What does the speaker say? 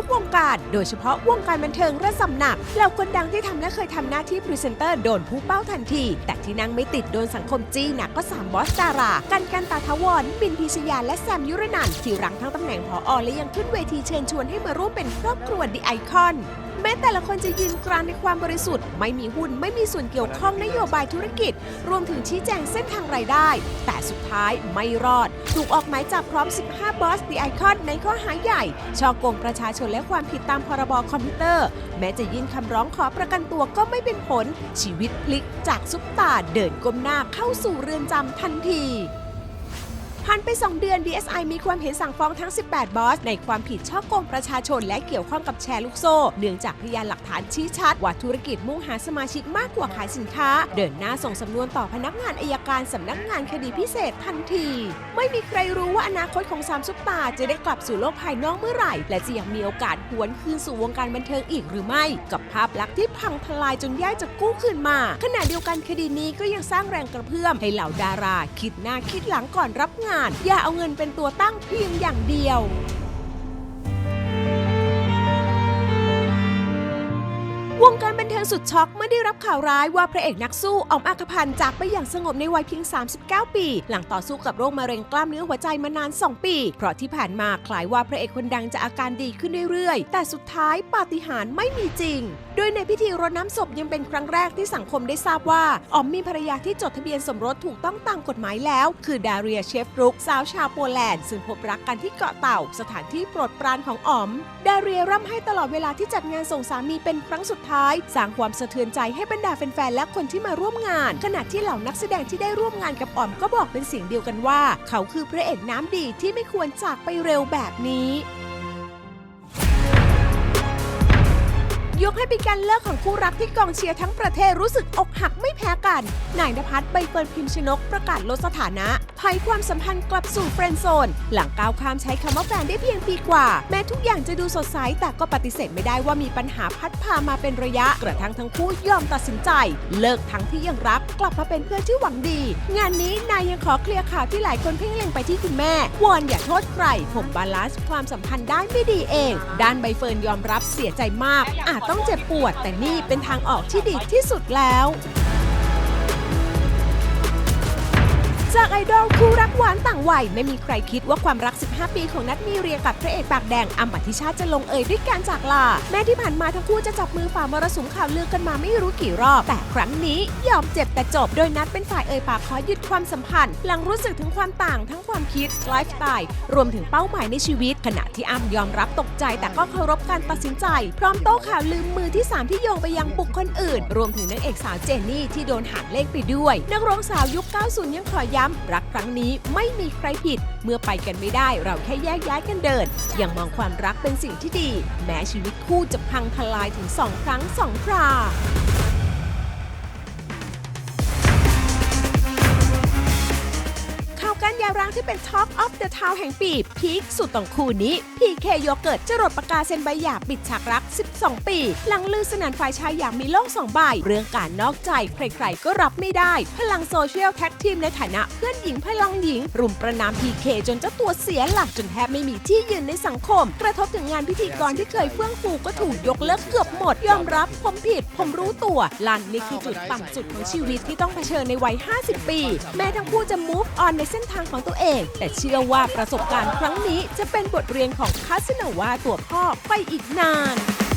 ทุกวงการ โดยเฉพาะวงการบันเทิงระสำหนักเหล่าคนดังที่ทำและเคยทำหน้าที่พรีเซนเตอร์โดนผู้เป้าทันที แต่ที่นั่งไม่ติดโดนสังคมจี้หนักก็สามบอสดารา กันกันตาทวรปินพิชยาและแซมยุรนันท์ที่รั้งทั้งตำแหน่งผอและยังขึ้นเวทีเชิญชวนให้มาร่วมเป็นครอบครัวดีไอคอน แม้แต่ละคนจะยืนกรานในความบริสุทธิ์ ไม่มีหุ้นไม่มีส่วนเกี่ยวข้องนโยบายธุรกิจ รวมถึงชี้แจงเส้นทางรายได้ แต่สุดท้ายไม่รอด ถูกออกหมายจับพร้อม 15 บอสดีไอคอนในข้อหาใหญ่ช่อโกงประชาชนและความผิดตามพรบคอมพิวเตอร์ แม้จะยื่นคำร้องขอประกันตัวก็ไม่เป็นผล ชีวิตพลิกจากซุปตาเดินก้มหน้าเข้าสู่เรือนจำทันที ผ่านไป 2 เดือน DSI มีความเห็นสั่งฟ้องทั้ง 18 บอส ในความผิดช่อโกงประชาชน และเกี่ยวข้องกับแชร์ลูกโซ่ เนื่องจากพยานหลักฐานชี้ชัด ว่าธุรกิจมุ่งหาสมาชิกมากกว่าขายสินค้า เดินหน้าส่งสำนวนต่อพนักงานอายการสำนักงานคดีพิเศษทันที ไม่มีใครรู้ว่าอนาคตของสามซุปตาจะได้กลับสู่โลกภายนอกเมื่อไหร่ และจะยังมีโอกาสหวนคืนสู่วงการบันเทิงอีกหรือไม่ กับภาพลักษณ์ที่พังทลายจนแย่จะกู้คืนมา ขณะเดียวกันคดีนี้ก็ยังสร้างแรงกระเพื่อมให้เหล่าดารา คิดหน้าคิดหลังก่อนรับงานอย่าเอาเงินเป็นตัวตั้งเพียงอย่างเดียว เทิงสุดช็อกเมื่อได้รับข่าวร้ายว่าพระเอกนักสู้ออมอัคพันธ์จากไปอย่างสงบในวัยเพียง 39 ปี หลังต่อสู้กับโรคมะเร็งกล้ามเนื้อหัวใจมานาน 2 ปี เพราะที่ผ่านมาคล้ายว่าพระเอกคนดังจะอาการดีขึ้นเรื่อยๆ แต่สุดท้ายปาฏิหาริย์ไม่มีจริง โดยในพิธีรดน้ำศพยังเป็นครั้งแรกที่สังคมได้ทราบว่าออมมีภรรยาที่จดทะเบียนสมรสถูกต้องตามกฎหมายแล้ว คือดาเรียเชฟรุกสาวชาวโปแลนด์ซึ่งพบรักกันที่เกาะเต่า สถานที่โปรดปรานของออม ดาเรียร่ำให้ตลอดเวลาที่จัดงานส่งสามีเป็นครั้งสุดท้ายสร้างความสะเทือนใจให้บรรดาแฟนๆและคนที่มาร่วมงาน ขณะที่เหล่านักแสดงที่ได้ร่วมงานกับออมก็บอกเป็นเสียงเดียวกันว่า เขาคือพระเอกน้ำดีที่ไม่ควรจากไปเร็วแบบนี้ยกให้เป็นการเลิกของคู่รักที่กองเชียร์ทั้งประเทศรู้สึกอกหักไม่แพ้กัน นายนภัสใบเฟิร์นพิมชนกประกาศลดสถานะถอยความสัมพันธ์กลับสู่เฟรนด์โซน หลังก้าวข้ามใช้คำว่าแฟนได้เพียงปีกว่า แม้ทุกอย่างจะดูสดใส แต่ก็ปฏิเสธไม่ได้ว่ามีปัญหาพัดพามาเป็นระยะ กระทั่งทั้งคู่ยอมตัดสินใจ เลิกทั้งที่ยังรักกลับมาเป็นเพื่อนที่หวังดี งานนี้นายยังขอเคลียร์ข่าวที่หลายคนเพ่งเล็งไปที่คุณแม่วอนอย่าโทษใคร ผมบาลานซ์ความสัมพันธ์ได้ไม่ดีเอง ด้านใบเฟิร์นยอมรับเสียใจมาก อาจต้องเจ็บปวด แต่นี่เป็นทางออกที่ดีที่สุดแล้ว จากไอดอลคู่รักหวานต่างวัยไม่มีใครคิดว่าความรัก 15 ปีของนัทมีเรียกับพระเอกปากแดงอัมอธิชาติจะลงเอยด้วยการจากลา แม้ที่ผ่านมาทั้งคู่จะจับมือฝ่ามรสุมข่าวลือกันมาไม่รู้กี่รอบ แต่ครั้งนี้ยอมเจ็บแต่จบ โดยนัทเป็นฝ่ายเอ่ยปากขอหยุดความสัมพันธ์ หลังรู้สึกถึงความต่างทั้งความคิดไลฟ์สไตล์รวมถึงเป้าหมายในชีวิต ขณะที่อัมยอมรับตกใจ แต่ก็เคารพการตัดสินใจ พร้อมโต้ข่าวลืมมือที่สามที่โยงไปยังบุคคลอื่น รวมถึงนางเอกสาวเจนนี่ที่โดนหักเลขไปด้วยนักร้องสาวยุค 90 ยังขอย้ำ รักครั้งนี้ไม่มีใครผิด เมื่อไปกันไม่ได้เราแค่แยกย้ายกันเดินยังมองความรักเป็นสิ่งที่ดี แม้ชีวิตคู่จะพังทลายถึงสองครั้งสองครา ข่าวการหยาร้างที่เป็น Talk of the Town แห่งปีพีคสุดต้องคู่นี้ PK โยเกิร์ตจรดประกาเซ็นใบหย่าปิดฉากรัก 12 ปี หลังลือสนันฝ่ายชายอย่ากมีโลกสองใบ เรื่องการนอกใจใครๆก็รับไม่ได้ พลังโซเชียลแท็กทีมในฐานะเพื่อนหญิงพลังหญิง รุมประนาม PK จนเจ้าตัวเสียหลักจนแทบไม่มีที่ยืนในสังคม กระทบถึงงานพิธีกรที่เคยเฟื่องฟูก็ถูกยกเลิกเกือบหมด ยอมรับผมผิด ผมรู้ตัวลันนี่คือจุดต่ำสุดของชีวิตที่ต้องเผชิญในวัย 50 ปี แม้ทั้งคู่จะ move on ในเส้นทางของตัวเอง แต่เชื่อว่าประสบการณ์ครั้งนี้จะเป็นบทเรียนของคาสโนวาตัวพ่อไปอีกนาน